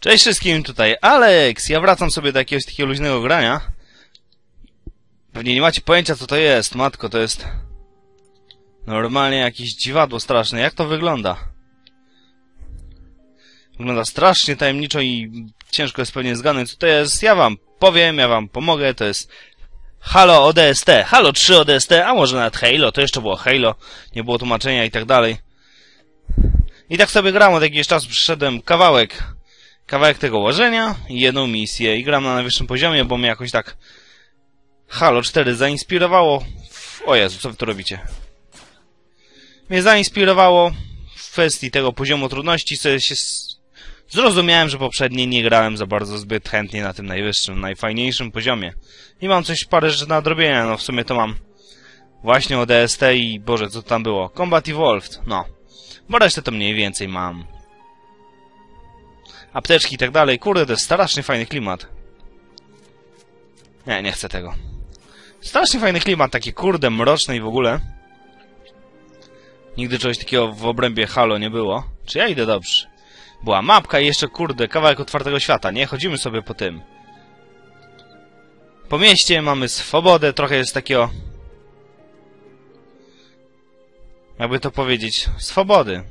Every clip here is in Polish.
Cześć wszystkim, tutaj Alex. Ja wracam sobie do jakiegoś takiego luźnego grania. Pewnie nie macie pojęcia co to jest, matko, to jest... Normalnie jakieś dziwadło straszne. Jak to wygląda? Wygląda strasznie tajemniczo i ciężko jest pewnie zgadnąć co to jest. Ja wam powiem, ja wam pomogę, to jest... Halo ODST, Halo 3 ODST, a może nawet Halo, to jeszcze było Halo, nie było tłumaczenia i tak dalej. I tak sobie gram od jakiegoś czasu, przyszedłem kawałek kawałek tego łożenia i jedną misję i gram na najwyższym poziomie, bo mnie jakoś tak Halo 4 zainspirowało. O Jezu, co wy tu robicie? Mnie zainspirowało w kwestii tego poziomu trudności, co się zrozumiałem, że poprzednie nie grałem za bardzo zbyt chętnie na tym najwyższym, najfajniejszym poziomie. I mam coś parę rzeczy na odrobienia, no w sumie to mam właśnie ODST i Boże, co tam było? Combat Evolved, no. Bo resztę to mniej więcej mam apteczki i tak dalej. Kurde, to jest strasznie fajny klimat. Nie, nie chcę tego. Strasznie fajny klimat, taki kurde mroczny i w ogóle. Nigdy czegoś takiego w obrębie Halo nie było. Czy ja idę dobrze? Była mapka i jeszcze kurde kawałek otwartego świata, nie? Chodzimy sobie po tym. Po mieście mamy swobodę, trochę jest takiego... Jakby to powiedzieć, swobody.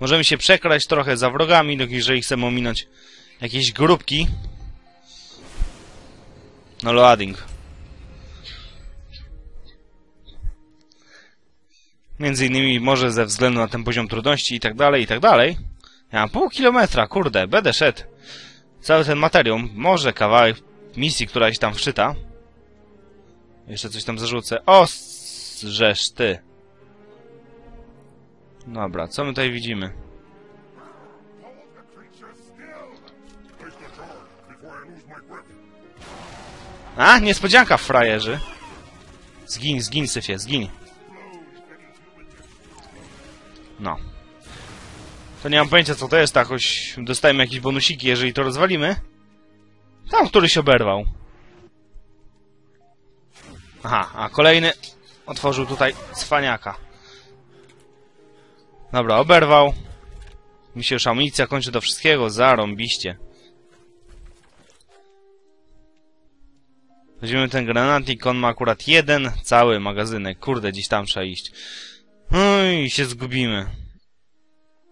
Możemy się przekraść trochę za wrogami, no jeżeli chcemy ominąć jakieś grupki. No loading. Między innymi może ze względu na ten poziom trudności i tak dalej, i tak dalej. Ja mam pół kilometra, kurde, będę szedł. Cały ten materiał, może kawałek misji, która się tam wczyta. Jeszcze coś tam zarzucę. O, żeż ty. Dobra, co my tutaj widzimy? A, niespodzianka, frajerzy. Zgin, zgin, syfie, zgin. No. To nie mam pojęcia, co to jest, choć dostajemy jakieś bonusiki, jeżeli to rozwalimy. Tam któryś oberwał. Aha, a kolejny otworzył tutaj cwaniaka. Dobra, oberwał. Mi się już amunicja kończy do wszystkiego, zarąbiście. Weźmiemy ten granatnik, on ma akurat jeden cały magazynek. Kurde, gdzieś tam trzeba iść. No i się zgubimy.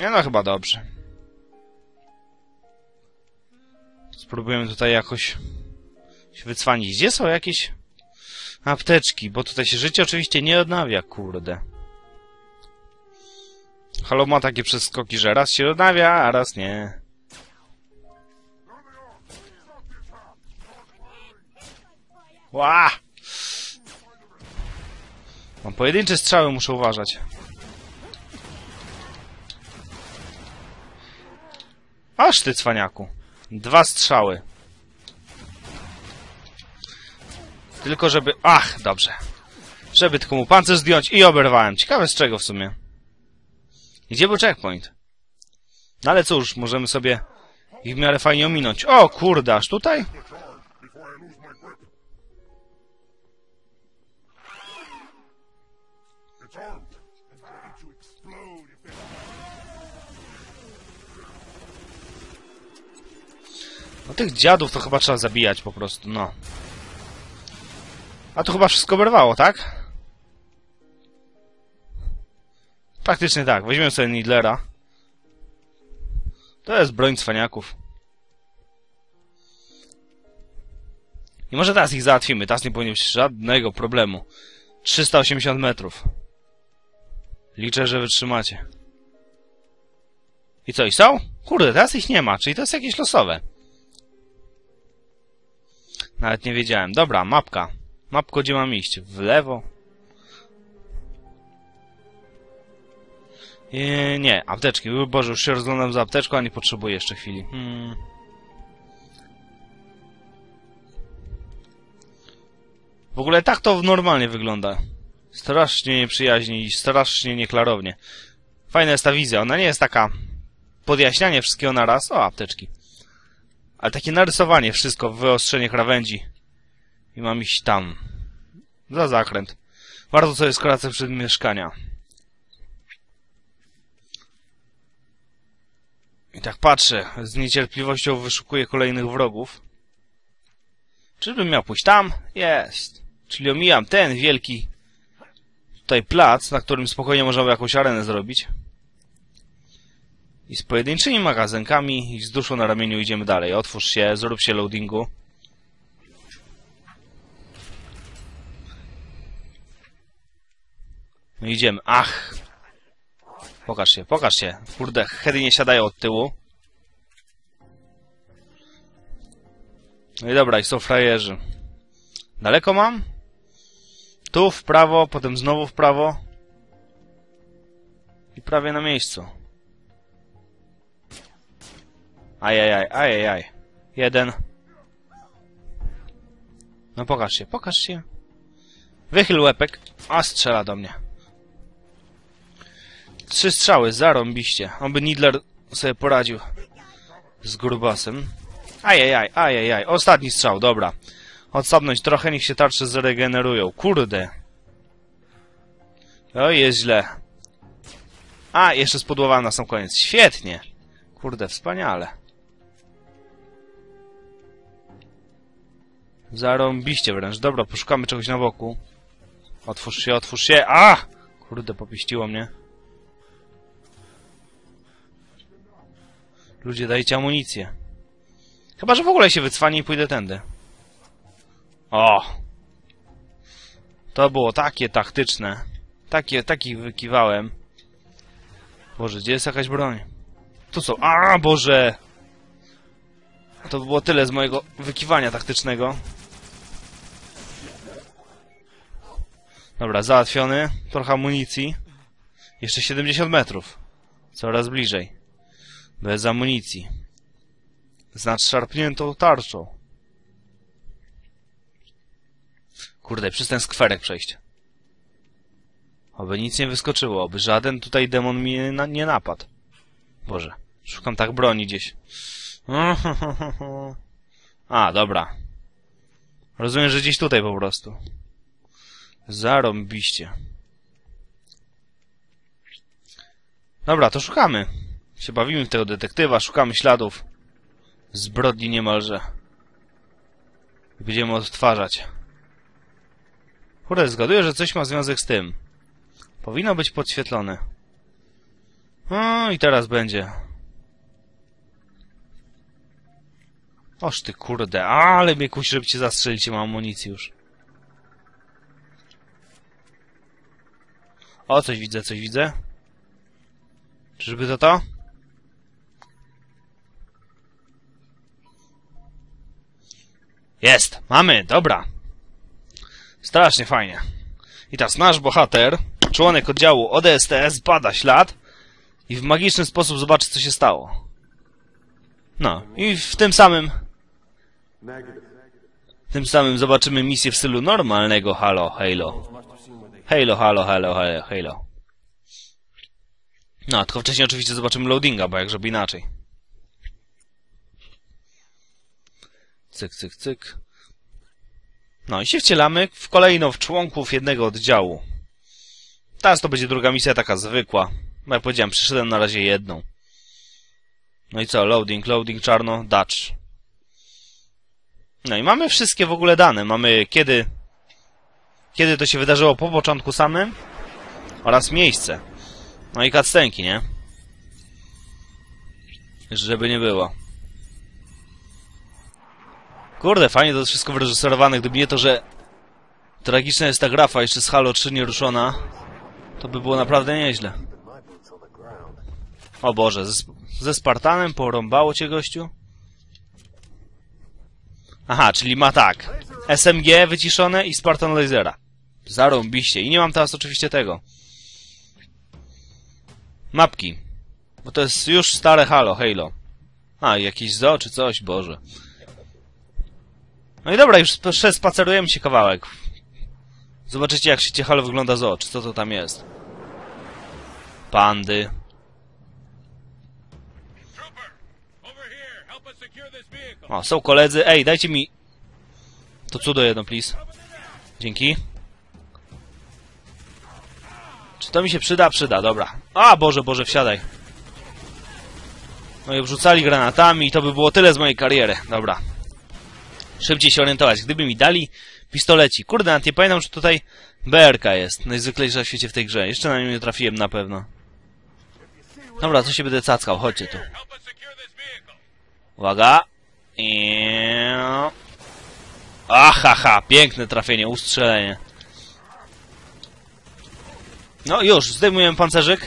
Nie no, chyba dobrze. Spróbujemy tutaj jakoś się wycwanić. Gdzie są jakieś apteczki? Bo tutaj się życie oczywiście nie odnawia, kurde. Halo ma takie przeskoki, że raz się odnawia, a raz nie. Ła! Mam pojedyncze strzały, muszę uważać. Aż ty, cwaniaku. Dwa strzały. Tylko żeby... Ach, dobrze. Żeby tylko mu pancerz zdjąć i oberwałem. Ciekawe z czego w sumie. Gdzie był checkpoint? No ale cóż, możemy sobie ich w miarę fajnie ominąć. O kurde, aż tutaj? No tych dziadów to chyba trzeba zabijać po prostu, no. A to chyba wszystko oberwało, tak? Praktycznie tak. Weźmiemy sobie Nidlera. To jest broń cwaniaków. I może teraz ich załatwimy. Teraz nie powinien być żadnego problemu. 380 metrów. Liczę, że wytrzymacie. I co, i są? Kurde, teraz ich nie ma, czyli to jest jakieś losowe. Nawet nie wiedziałem. Dobra, mapka. Mapko, gdzie mam iść? W lewo? Eee, nie, apteczki. Boże, już się rozglądam za apteczką, a nie potrzebuję jeszcze chwili. Hmm. W ogóle tak to normalnie wygląda. Strasznie nieprzyjaźnie i strasznie nieklarownie. Fajna jest ta wizja. Ona nie jest taka podjaśnianie wszystkiego na raz. O, apteczki. Ale takie narysowanie wszystko, wyostrzenie krawędzi. I mam iść tam. Za zakręt. Warto sobie skracać przed mieszkania. I tak patrzę, z niecierpliwością wyszukuję kolejnych wrogów. Czyżbym miał pójść tam? Jest. Czyli omijam ten wielki tutaj plac, na którym spokojnie można by jakąś arenę zrobić. I z pojedynczymi magazynkami i z duszą na ramieniu idziemy dalej. Otwórz się, zrób się loadingu. No idziemy. Ach! Pokaż się, pokaż się. Kurde, heady nie siadają od tyłu. No i dobra, i są frajerzy. Daleko mam? Tu w prawo, potem znowu w prawo. I prawie na miejscu. Ajajaj, ajajaj. Jeden. No pokaż się, pokaż się. Wychyl łepek. A strzela do mnie. Trzy strzały, zarąbiście. Oby Nidler sobie poradził z grubasem. Ajajaj, ajajaj. Ostatni strzał, dobra. Odsapnąć trochę, niech się tarcze zregenerują. Kurde. O, jest źle. A, jeszcze spodłowałem na sam koniec. Świetnie. Kurde, wspaniale. Zarąbiście wręcz. Dobra, poszukamy czegoś na boku. Otwórz się, otwórz się. A! Kurde, popiściło mnie. Ludzie, dajcie amunicję. Chyba, że w ogóle się wycwanię i pójdę tędy. O! To było takie taktyczne. Takie, takich wykiwałem. Boże, gdzie jest jakaś broń? Tu są. A, Boże! To by było tyle z mojego wykiwania taktycznego. Dobra, załatwiony. Trochę amunicji. Jeszcze 70 metrów. Coraz bliżej. Bez amunicji. Z nadszarpniętą tarczą. Kurde, przez ten skwerek przejść. Oby nic nie wyskoczyło, oby żaden tutaj demon mi na, nie napadł. Boże, szukam tak broni gdzieś. A, dobra. Rozumiem, że gdzieś tutaj po prostu. Zarąbiście. Dobra, to szukamy. Się bawimy w tego detektywa, szukamy śladów. Zbrodni niemalże. I będziemy odtwarzać. Kurde, zgaduję, że coś ma związek z tym. Powinno być podświetlone. No i teraz będzie. Oż ty kurde, ale mnie kusi, żeby cię zastrzelić, mam amunicji już. O, coś widzę, coś widzę. Czyżby to to? Jest! Mamy! Dobra! Strasznie fajnie. I teraz nasz bohater, członek oddziału ODSTS, bada ślad i w magiczny sposób zobaczy, co się stało. No, i w tym samym... Tym samym zobaczymy misję w stylu normalnego Halo, Halo. Halo, Halo, Halo, Halo, Halo. No, tylko wcześniej oczywiście zobaczymy loadinga, bo jak żeby inaczej. Cyk, cyk, cyk. No i się wcielamy w kolejną w członków jednego oddziału. Teraz to będzie druga misja, taka zwykła. No jak powiedziałem, przyszedłem na razie jedną. No i co? Loading, loading, czarno, Dutch. No i mamy wszystkie w ogóle dane. Mamy kiedy... Kiedy to się wydarzyło po początku samym oraz miejsce. No i cutscenki, nie? Żeby nie było. Kurde, fajnie to wszystko wyreżyserowane. Gdyby nie to, że tragiczna jest ta grafa, jeszcze z Halo 3 nieruszona, to by było naprawdę nieźle. O Boże, ze, ze Spartanem porąbało cię, gościu? Aha, czyli ma tak. SMG wyciszone i Spartan Lasera. Zarąbiście. I nie mam teraz oczywiście tego. Mapki. Bo to jest już stare Halo, Halo. A, jakieś zo czy coś, Boże. No i dobra, już spacerujemy się kawałek. Zobaczycie, jak się Halo wygląda z oczu. Co to tam jest? Pandy. O, są koledzy. Ej, dajcie mi... To cudo jedno, please. Dzięki. Czy to mi się przyda? Przyda, dobra. A, Boże, Boże, wsiadaj. No i wrzucali granatami i to by było tyle z mojej kariery. Dobra. Szybciej się orientować. Gdyby mi dali pistoleci. Kurde, nawet nie pamiętam, że tutaj BRK jest. Najzwyklejsza w świecie w tej grze. Jeszcze na nią nie trafiłem na pewno. Dobra, co się będę cackał? Chodźcie tu. Uwaga. I... Ahaha, piękne trafienie, ustrzelenie. No już, zdejmujemy pancerzyk.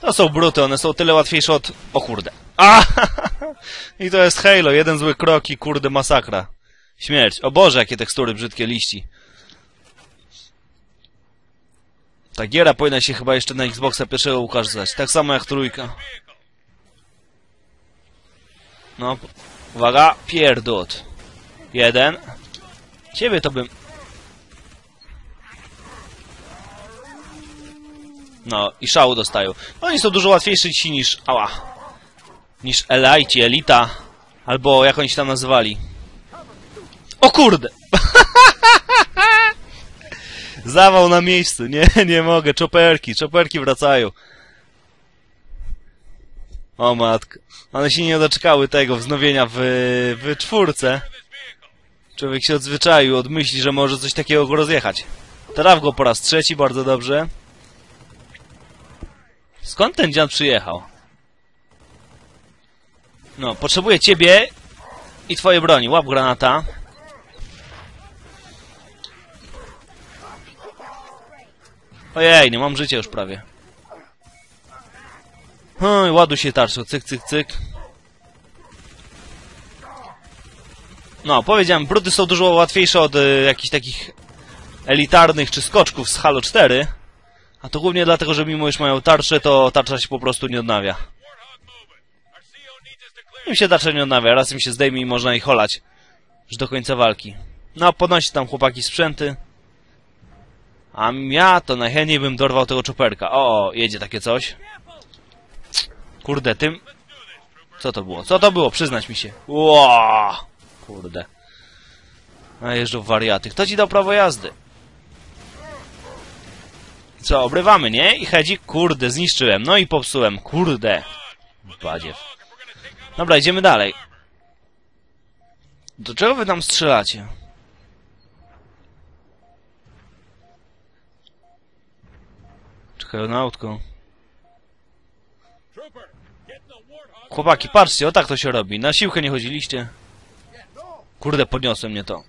To są bruty, one są tyle łatwiejsze od... O kurde. A! I to jest Halo, jeden zły krok i kurde masakra. Śmierć. O Boże, jakie tekstury brzydkie liści. Ta giera powinna się chyba jeszcze na Xboxa pierwszego ukazać. Tak samo jak trójka. No, uwaga, pierdut. Jeden. Ciebie to bym... No, i szału dostają. Oni są dużo łatwiejsi ci niż... Ała. Niż Elite, Elita. Albo jak oni się tam nazywali. O kurde! Zawał na miejscu. Nie, nie mogę. Czoperki, czoperki wracają. O matko. One się nie doczekały tego wznowienia w, w czwórce. Człowiek się odzwyczaił od myśli, że może coś takiego go rozjechać. Traf go po raz trzeci, bardzo dobrze. Skąd ten dziad przyjechał? No, potrzebuję ciebie i twojej broni. Łap granata. Ojej, nie mam życia już prawie. Oj, ładuj się tarczą, cyk, cyk, cyk. No, powiedziałem, bruty są dużo łatwiejsze od y, jakichś takich elitarnych czy skoczków z Halo 4. A to głównie dlatego, że mimo iż mają tarczę, to tarcza się po prostu nie odnawia. Im się tarcza nie odnawia, raz im się zdejmie i można ich holać. Już do końca walki. No, podnosi tam chłopaki sprzęty. A ja to najchętniej bym dorwał tego czoperka. O, jedzie takie coś. Kurde, tym... Co to było? Co to było? Przyznać mi się. Ło! Kurde. A jeżdżą wariaty. Kto ci dał prawo jazdy? Co, obrywamy, nie? I hedzik, kurde, zniszczyłem. No i popsułem, kurde. Badziew. Dobra, idziemy dalej. Do czego wy tam strzelacie? Warthog. Chłopaki, patrzcie, o tak to się robi. Na siłkę nie chodziliście. Kurde, podniosłem mnie to.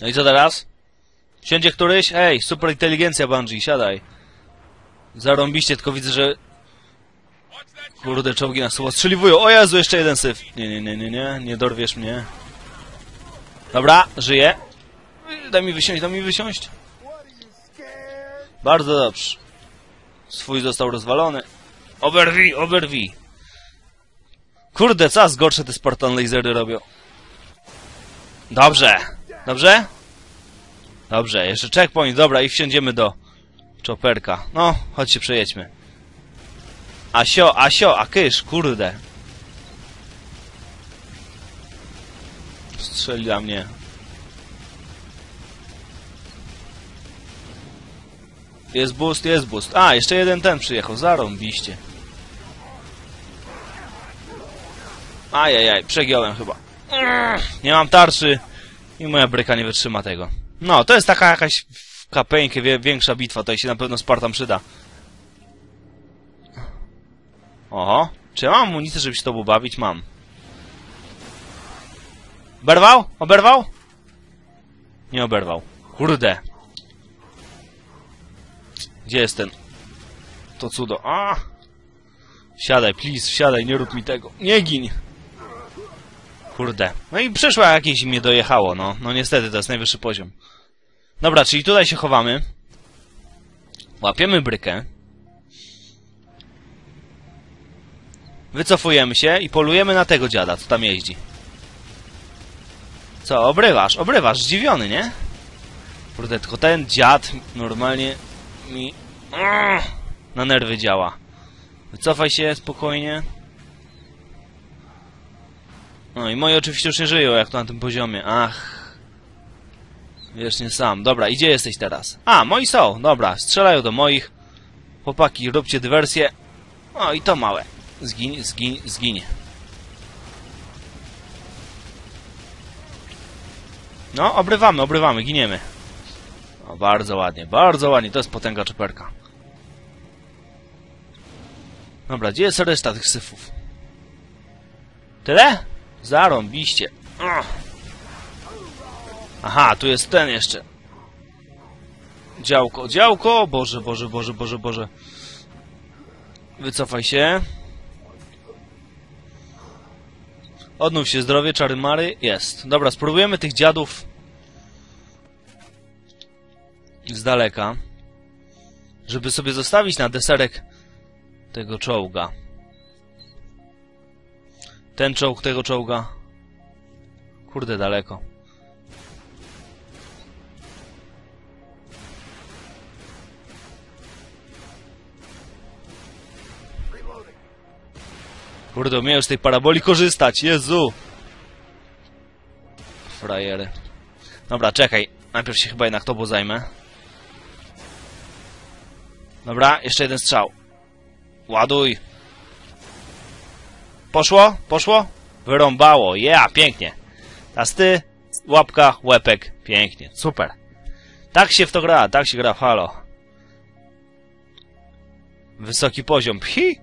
No i co teraz? Siądzie któryś? Ej, super inteligencja Bungie, siadaj. Zarąbiście, tylko widzę, że... Kurde, czołgi nas słowo strzeliwują. O Jezu, jeszcze jeden syf. Nie, nie, nie, nie, nie, nie dorwiesz mnie. Dobra, żyję. Daj mi wysiąść, daj mi wysiąść. Bardzo dobrze. Swój został rozwalony. Oberwij, oberwij. Kurde, coraz gorsze te Spartan lasery robią. Dobrze. Dobrze? Dobrze, jeszcze checkpoint, dobra i wsiądziemy do czoperka. No, chodź się przejedźmy. Asio, Asio, a kysz, kurde. Strzeli na mnie. Jest boost, jest boost. A, jeszcze jeden ten przyjechał, zarąbiście. Ajajaj, przegiąłem chyba. Nie mam tarczy i moja bryka nie wytrzyma tego. No, to jest taka jakaś w kapeńkę większa bitwa, tutaj się na pewno Spartan przyda. Oho, czy ja mam amunicję, żeby się tobą bawić? Mam. Oberwał? Oberwał? Nie oberwał. Kurde. Gdzie jest ten? To cudo. A! Wsiadaj, please, wsiadaj, nie rób mi tego. Nie gin! Kurde. No i przyszła jakieś i mnie dojechało, no. No niestety, to jest najwyższy poziom. Dobra, czyli tutaj się chowamy. Łapiemy brykę. Wycofujemy się i polujemy na tego dziada, co tam jeździ. Co, obrywasz? Obrywasz, zdziwiony, nie? Kurde, tylko ten dziad normalnie mi na nerwy działa. Wycofaj się spokojnie. No i moi oczywiście już nie żyją, jak to na tym poziomie. Ach. Wiecznie sam. Dobra, i gdzie jesteś teraz? A, moi są. Dobra, strzelają do moich. Chłopaki, róbcie dywersję. O, i to małe. Zgiń, zgiń, zgiń. No, obrywamy, obrywamy, giniemy. O, bardzo ładnie, bardzo ładnie. To jest potęga czeperka. Dobra, gdzie jest reszta tych syfów? Tyle? Zarąbiście. Aha, tu jest ten jeszcze. Działko, działko! Boże, Boże, Boże, Boże, Boże. Wycofaj się. Odnów się zdrowie, czary mary. Jest. Dobra, spróbujemy tych dziadów z daleka, żeby sobie zostawić na deserek tego czołga. Ten czołg tego czołga. Kurde, daleko. Kurde, umieją z tej paraboli korzystać, Jezu! Frajery. Dobra, czekaj. Najpierw się chyba jednak tobą zajmę. Dobra, jeszcze jeden strzał. Ładuj. Poszło? Poszło? Wyrąbało. Ja, yeah, pięknie. Teraz ty, łapka, łepek. Pięknie, super. Tak się w to gra, tak się gra w Halo. Wysoki poziom. Phi!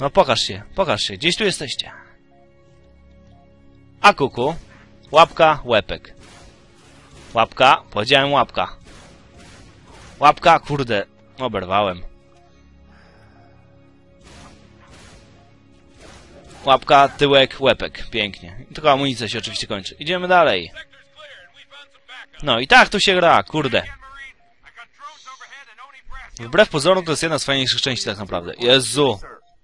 No pokaż się, pokaż się. Gdzieś tu jesteście. A kuku. Łapka, łepek. Łapka, powiedziałem łapka. Łapka, kurde. Oberwałem. Łapka, tyłek, łepek. Pięknie. Tylko amunicja się oczywiście kończy. Idziemy dalej. No i tak tu się gra, kurde. Wbrew pozorom to jest jedna z fajniejszych części tak naprawdę. Jezu!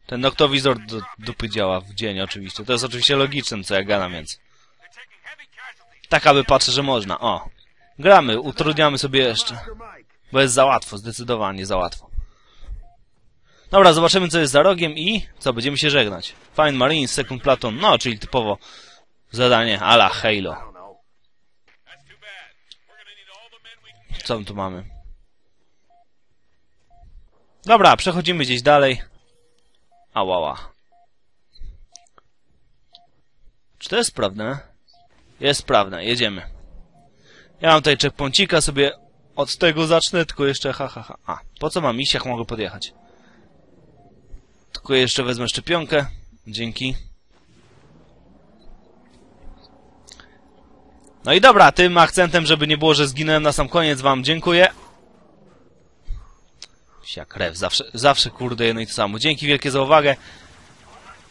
Ten noktowizor do dupy działa w dzień oczywiście. To jest oczywiście logiczne, co ja gadam, więc... Tak, aby patrzę, że można. O. Gramy, utrudniamy sobie jeszcze. Bo jest za łatwo, zdecydowanie za łatwo. Dobra, zobaczymy co jest za rogiem i co, będziemy się żegnać. Fine Marines, Second Platon, no, czyli typowo zadanie ala Halo. Co my tu mamy? Dobra, przechodzimy gdzieś dalej. Ałała. Czy to jest sprawne? Jest sprawne, jedziemy. Ja mam tutaj checkpointika sobie od tego zacznę, tylko jeszcze ha, ha, ha. A, po co mam iść, jak mogę podjechać? Tylko jeszcze wezmę szczepionkę. Dzięki. No i dobra, tym akcentem, żeby nie było, że zginąłem na sam koniec, wam dziękuję. Psia krew, zawsze, zawsze kurde jedno i to samo. Dzięki wielkie za uwagę.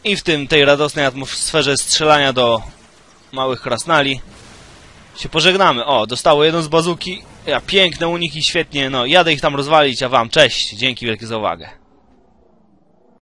I w tym, tej radosnej atmosferze strzelania do małych krasnali się pożegnamy. O, dostało jedną z bazuki. Ja, piękne uniki, świetnie. No, jadę ich tam rozwalić, a wam cześć. Dzięki wielkie za uwagę.